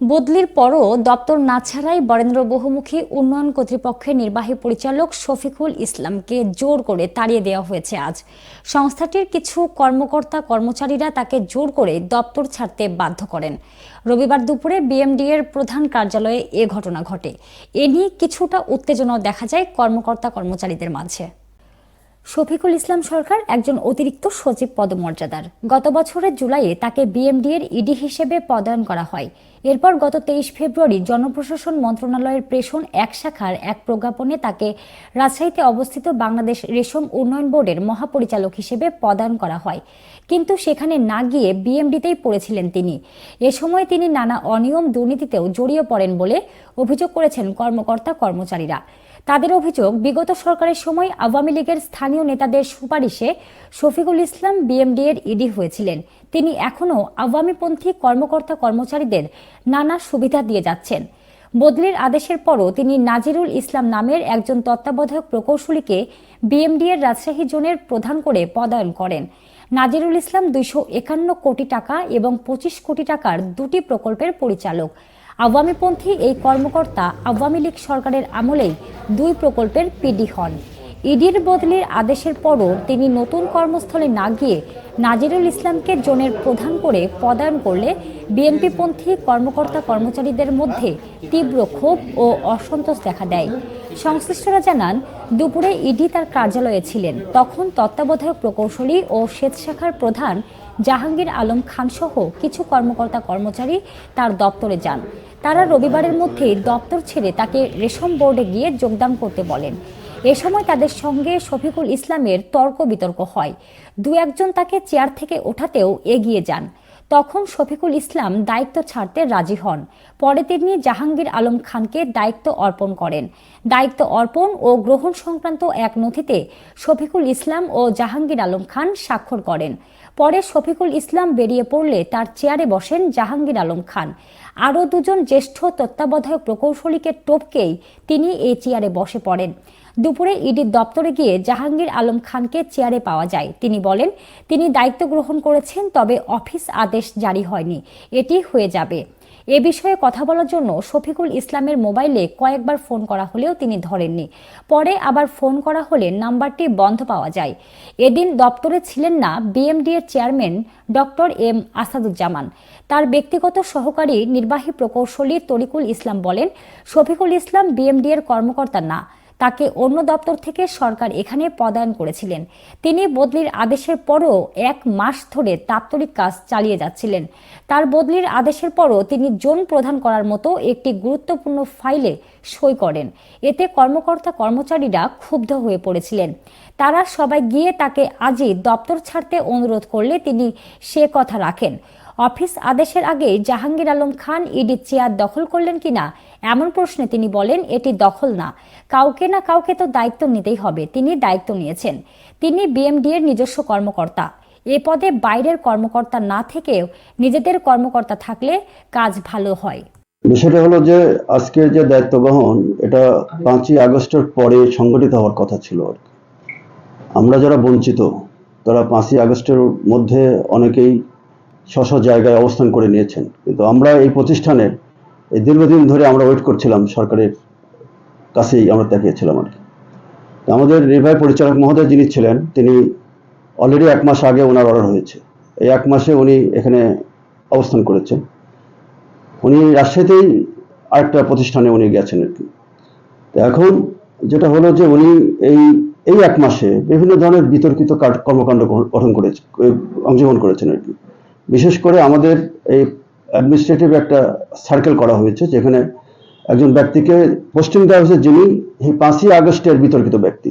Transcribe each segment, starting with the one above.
বদলির পরও দপ্তর না ছাড়াই বরেন্দ্র বহুমুখী উন্নয়ন কর্তৃপক্ষের নির্বাহী পরিচালক শফিকুল ইসলামকে জোর করে তাড়িয়ে দেওয়া হয়েছে আজ। সংস্থাটির কিছু কর্মকর্তা কর্মচারীরা তাকে জোর করে দপ্তর ছাড়তে বাধ্য করেন। রবিবার দুপুরে বিএমডি এর প্রধান কার্যালয়ে এ ঘটনা ঘটে। এ নিয়ে কিছুটা উত্তেজনাও দেখা যায় কর্মকর্তা কর্মচারীদের মাঝে। শফিকুল ইসলাম সরকার একজন অতিরিক্ত সচিব পদমর্যাদার। গত বছরের জুলাইয়ে তাকে বিএমডি এর ইডি হিসেবে পদায়ন করা হয়। এরপর গত তেইশ ফেব্রুয়ারি জনপ্রশাসন মন্ত্রণালয়ের প্রেষণ এক শাখার এক প্রজ্ঞাপনে তাকে রাজশাহীতে অবস্থিত বাংলাদেশ রেশম উন্নয়ন বোর্ডের মহাপরিচালক হিসেবে পদায়ন করা হয়। কিন্তু সেখানে না গিয়ে বিএমডিতেই পড়েছিলেন তিনি। এ সময় তিনি নানা অনিয়ম দুর্নীতিতেও জড়িয়ে পড়েন বলে অভিযোগ করেছেন কর্মকর্তা কর্মচারীরা তাদের অভিযোগ, বিগত সরকারের সময় আওয়ামী লীগের স্থানীয় নেতাদের সুপারিশে শফিকুল ইসলাম বিএমডি এর ইডি হয়েছিলেন। তিনি এখনও আওয়ামীপন্থী কর্মকর্তা কর্মচারীদের নানা সুবিধা দিয়ে যাচ্ছেন। বদলির আদেশের পরও তিনি নাজিরুল ইসলাম নামের একজন তত্ত্বাবধায়ক প্রকৌশলীকে বিএমডি এর রাজশাহী জোনের প্রধান করে পদায়ন করেন। নাজিরুল ইসলাম দুইশো একান্ন কোটি টাকা এবং পঁচিশ কোটি টাকার দুটি প্রকল্পের পরিচালক। আওয়ামীপন্থী এই কর্মকর্তা আওয়ামী লীগ সরকারের আমলেই দুই প্রকল্পের পিডি হন। ইডির বদলির আদেশের পরও তিনি নতুন কর্মস্থলে না গিয়ে নাজিরুল ইসলামকে জোনের প্রধান করে পদায়ন করলে বিএনপিপন্থী কর্মকর্তা কর্মচারীদের মধ্যে তীব্র ক্ষোভ ও অসন্তোষ দেখা দেয়। সংশ্লিষ্টরা জানান, দুপুরে ইডি তার কার্যালয়ে ছিলেন। তখন তত্ত্বাবধায়ক প্রকৌশলী ও সেচ শাখার প্রধান জাহাঙ্গীর আলম খানসহ কিছু কর্মকর্তা কর্মচারী তার দপ্তরে যান। তারা রবিবারের মধ্যেই দপ্তর ছেড়ে তাকে রেশম বোর্ডে গিয়ে যোগদান করতে বলেন। এ সময় তাদের সঙ্গে শফিকুল ইসলামের তর্ক বিতর্ক হয়। দু একজন তাকে চেয়ার থেকে ওঠাতেও এগিয়ে যান। তখন শফিকুল ইসলাম দায়িত্ব ছাড়তে রাজি হন। পরে তিনি জাহাঙ্গীর আলম খানকে দায়িত্ব অর্পণ করেন। দায়িত্ব অর্পণ ও গ্রহণ সংক্রান্ত এক নথিতে শফিকুল ইসলাম ও জাহাঙ্গীর আলম খান স্বাক্ষর করেন। পরে শফিকুল ইসলাম বেরিয়ে পড়লে তার চেয়ারে বসেন জাহাঙ্গীর আলম খান। আরও দুজন জ্যেষ্ঠ তত্ত্বাবধায়ক প্রকৌশলীকে টপকেই তিনি এই চেয়ারে বসে পড়েন। দুপুরে ইডির দপ্তরে গিয়ে জাহাঙ্গীর আলম খানকে চেয়ারে পাওয়া যায়। তিনি বলেন, তিনি দায়িত্ব গ্রহণ করেছেন, তবে অফিস আদেশ জারি হয়নি। এটি হয়ে যাবে। এ বিষয়ে কথা বলার জন্য শফিকুল ইসলামের মোবাইলে কয়েকবার ফোন করা হলেও তিনি ধরেননি। পরে আবার ফোন করা হলে নাম্বারটি বন্ধ পাওয়া যায়। এদিন দপ্তরে ছিলেন না বিএমডি এর চেয়ারম্যান ডক্টর এম আসাদুজ্জামান। তার ব্যক্তিগত সহকারী নির্বাহী প্রকৌশলী তরিকুল ইসলাম বলেন, শফিকুল ইসলাম বিএমডি এর কর্মকর্তা না। তাকে অন্য দপ্তর থেকে সরকার এখানে পদায়ন করেছিলেন। তিনি বদলির আদেশের পরও এক মাস ধরে দাপ্তরিক কাজ চালিয়ে যাচ্ছিলেন। তার বদলির আদেশের পরও তিনি জোন প্রদান করার মতো একটি গুরুত্বপূর্ণ ফাইলে সই করেন। এতে কর্মকর্তা কর্মচারীরা ক্ষুব্ধ হয়ে পড়েছিলেন। তারা সবাই গিয়ে তাকে আজই দপ্তর ছাড়তে অনুরোধ করলে তিনি সে কথা রাখেন। অফিস আদেশের আগে জাহাঙ্গীর আলম খান, ইডি চেয়ার দখল করলেন কিনা এমন প্রশ্নে তিনি বলেন, এটি দখল না। কাউকে না কাউকে তো দায়িত্ব নিতেই হবে। তিনি দায়িত্ব নিয়েছেন। তিনি বিএমডি এর নিজস্ব কর্মকর্তা। এ পদে বাইরের কর্মকর্তা না থেকেও নিজেদের কর্মকর্তা থাকলে কাজ ভালো হয়। বিষয়টা হলো যে, আজকের যে দায়িত্ব গ্রহণ, এটা পাঁচই আগস্টের পরে সংগঠিত হওয়ার কথা ছিল আমরা যারা বঞ্চিত, তারা পাঁচই আগস্টের মধ্যে অনেকেই স্ব জায়গায় অবস্থান করে নিয়েছেন। কিন্তু আমরা এই প্রতিষ্ঠানে এই দীর্ঘদিন ধরে আমরা ওয়েট করছিলাম, সরকারের কাছেই আমরা তাকিয়েছিলাম আর কি। আমাদের নির্বাহী পরিচালক মহোদয় যিনি ছিলেন, তিনি অলরেডি এক মাস আগে ওনার অর্ডার হয়েছে। এই এক মাসে উনি এখানে অবস্থান করেছেন। উনি রাজশাহীতেই আরেকটা প্রতিষ্ঠানে উনি গেছেন আর কি। তো এখন যেটা হলো যে উনি এই এই এক মাসে বিভিন্ন ধরনের বিতর্কিত কর্মকাণ্ড গঠন করেছে অংশগ্রহণ করেছেন আর কি। বিশেষ করে আমাদের এই অ্যাডমিনিস্ট্রেটিভ একটা সার্কেল করা হয়েছে, যেখানে একজন ব্যক্তিকে পোস্টিং দেওয়া হয়েছে যিনি এই পাঁচই আগস্টের বিতর্কিত ব্যক্তি।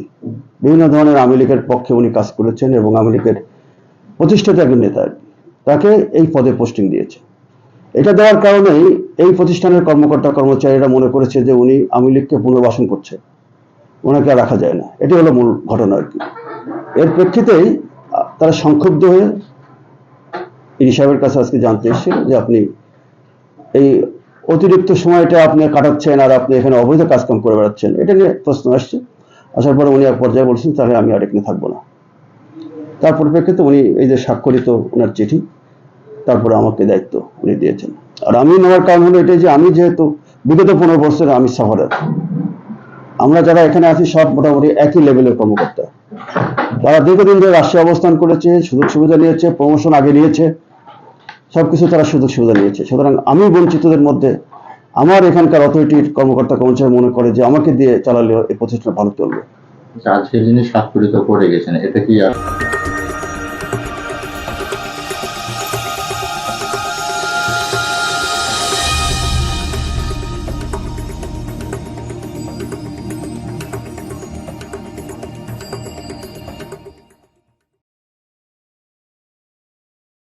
বিভিন্ন ধরনের আওয়ামী লীগের পক্ষে উনি কাজ করেছেন এবং আওয়ামী লীগের প্রতিষ্ঠাতা একজন নেতা। তাকে এই পদে পোস্টিং দিয়েছে। এটা দেওয়ার কারণেই এই প্রতিষ্ঠানের কর্মকর্তা কর্মচারীরা মনে করেছে যে উনি আওয়ামী লীগকে পুনর্বাসন করছে। ওনাকে রাখা যায় না। এটি হলো মূল ঘটনা আর কি। এর প্রেক্ষিতেই তারা সংক্ষুব্ধ হয়ে ইডি সাহেবের কাছে আজকে জানতে এসেছিল যে আপনি এই অতিরিক্ত সময়টা আপনি কাটাচ্ছেন আর আপনি এখানে অবৈধ কাজকাম করে বেড়াচ্ছেন, এটা নিয়ে প্রশ্ন আসছে। আসার পরে উনি এক পর্যায়ে বলছেন, তাহলে আমি আর এখানে থাকব না। তার পরিপ্রেক্ষিতে উনি এই যে স্বাক্ষরিত ওনার চিঠি, তারপরে আমাকে দায়িত্ব উনি দিয়েছেন। আর আমি নেওয়ার কারণ হলো এটাই যে আমি যেহেতু বিগত পনেরো বছরে আমি শহরের, আমরা যারা এখানে আছি সব মোটামুটি একই লেভেলের কর্মকর্তা। তারা দীর্ঘদিন ধরে রাষ্ট্রে অবস্থান করেছে সুযোগ সুবিধা নিয়েছে প্রমোশন আগে নিয়েছে সবকিছু তারা সুযোগ সুবিধা নিয়েছে। সুতরাং আমি বঞ্চিতদের মধ্যে আমার এখানকার অথরিটির কর্মকর্তা কর্মচারী মনে করে যে আমাকে দিয়ে চালালেও এই প্রতিষ্ঠান ভালো চলবে। আচ্ছা, আজকে যিনি স্বাক্ষরিত করে গেছেন এটা কি আর